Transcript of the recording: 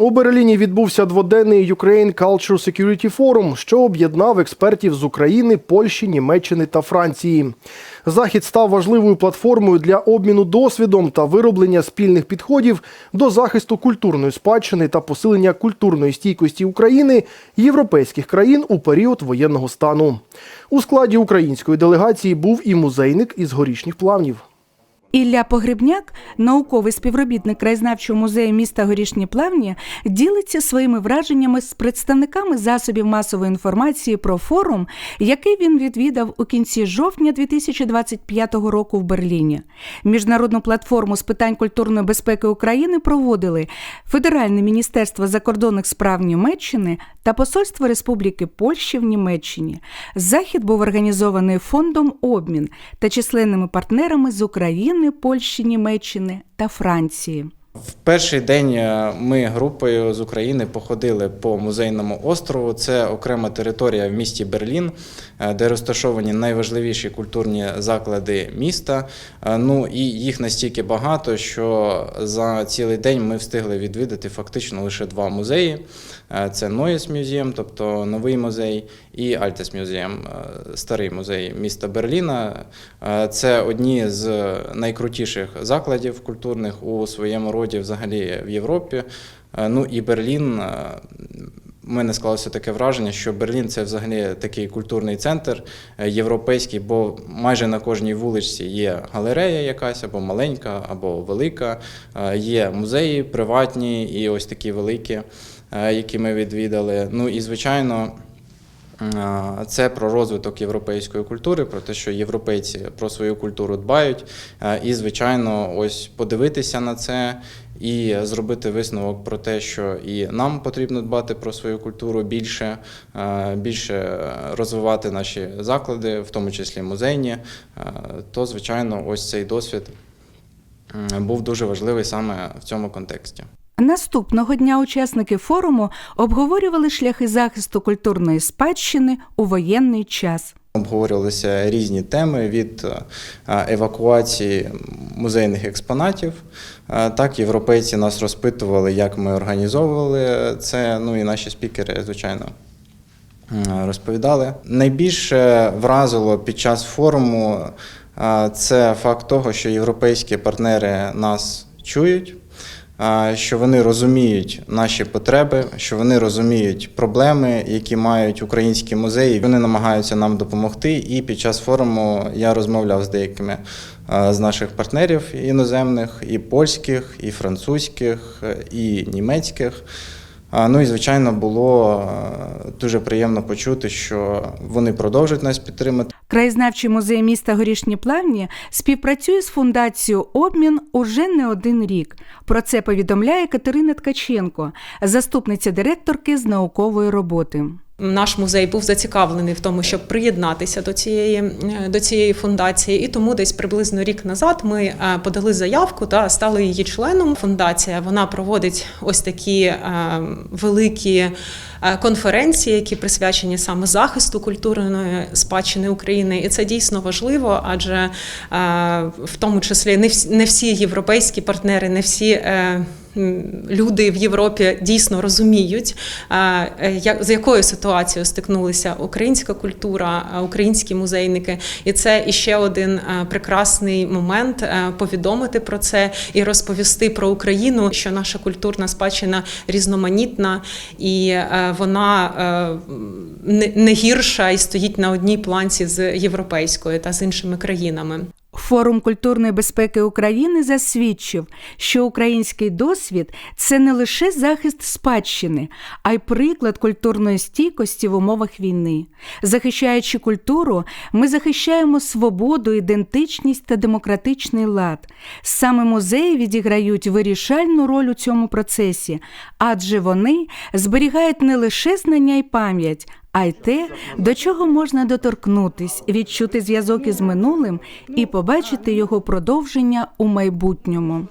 У Берліні відбувся дводенний Ukraine Culture Security Forum, що об'єднав експертів з України, Польщі, Німеччини та Франції. Захід став важливою платформою для обміну досвідом та вироблення спільних підходів до захисту культурної спадщини та посилення культурної стійкості України європейських країн у період воєнного стану. У складі української делегації був і музейник із горішніх плавнів. Ілля Погребняк, науковий співробітник краєзнавчого музею міста Горішні Плавні, ділиться своїми враженнями з представниками засобів масової інформації про форум, який він відвідав у кінці жовтня 2025 року в Берліні. Міжнародну платформу з питань культурної безпеки України проводили Федеральне міністерство закордонних справ Німеччини та Посольство Республіки Польщі в Німеччині. Захід був організований фондом обмін та численними партнерами з України. Польщі, Німеччини та Франції. В перший день е, ми групою з України походили по музейному острову. Це окрема територія в місті Берлін, е, де розташовані найважливіші культурні заклади міста. Е, Ну і їх настільки багато, що за цілий день ми встигли відвідати фактично лише два музеї: це Neues Museum, тобто новий музей, і Altes Museum, е, старий музей міста Берліна. Е, Це одні з найкрутіших закладів культурних у своєму роді взагалі в Європі. Е, Ну і Берлін. У мене склалося таке враження, що Берлін це взагалі такий культурний центр європейський, бо майже на кожній вуличці є галерея якась, або маленька, або велика. Є музеї приватні і ось такі великі, які ми відвідали. Ну і звичайно. Е, Це про розвиток європейської культури, про те, що європейці про свою культуру дбають, Е, і звичайно, ось подивитися на це і зробити висновок про те, що і нам потрібно дбати про свою культуру більше, е, більше розвивати наші заклади, в тому числі музейні. То, звичайно, ось цей досвід був дуже важливий саме в цьому контексті. Наступного дня учасники форуму обговорювали шляхи захисту культурної спадщини у воєнний час. Обговорювалися різні теми від е, евакуації музейних експонатів. Так, європейці нас розпитували, як ми організовували це. Ну і наші спікери, звичайно, розповідали. Найбільше вразило під час форуму це факт того, що європейські партнери нас чують. Що вони розуміють наші потреби, що вони розуміють проблеми, які мають українські музеї. Вони намагаються нам допомогти. І під час форуму я розмовляв з деякими з наших партнерів іноземних, і польських, і французьких, і німецьких. Ну і звичайно було е, дуже приємно почути, що вони продовжують нас підтримати. Краєзнавчий музей міста Горішні Плавні співпрацює з фундацією Обмін уже не один рік. Про це повідомляє Катерина Ткаченко, заступниця директорки з наукової роботи. Наш музей був зацікавлений в тому, щоб приєднатися до цієї е, до цієї фундації, і тому десь приблизно рік назад ми е, подали заявку та стали її членом. Фундація вона проводить ось такі е, великі конференції, які присвячені саме захисту культурної спадщини України, і це дійсно важливо, адже в тому числі не всі європейські партнери, не всі. Люди в Європі дійсно розуміють, е, е, з якою ситуацією стикнулися українська культура, е, українські музейники. І це іще один прекрасний момент повідомити про це і розповісти про Україну, що наша культурна спадщина різноманітна і вона не гірша і стоїть на одній планці з європейською та з іншими країнами. Форум культурної безпеки України засвідчив, що український досвід це не лише захист спадщини, а й приклад культурної стійкості в умовах війни. Захищаючи культуру, ми захищаємо свободу, ідентичність та демократичний лад. Саме музеї відіграють вирішальну роль у цьому процесі, адже вони зберігають не лише знання й пам'ять, а й те, до чого можна доторкнутись, відчути зв'язок із минулим і побачити його продовження у майбутньому.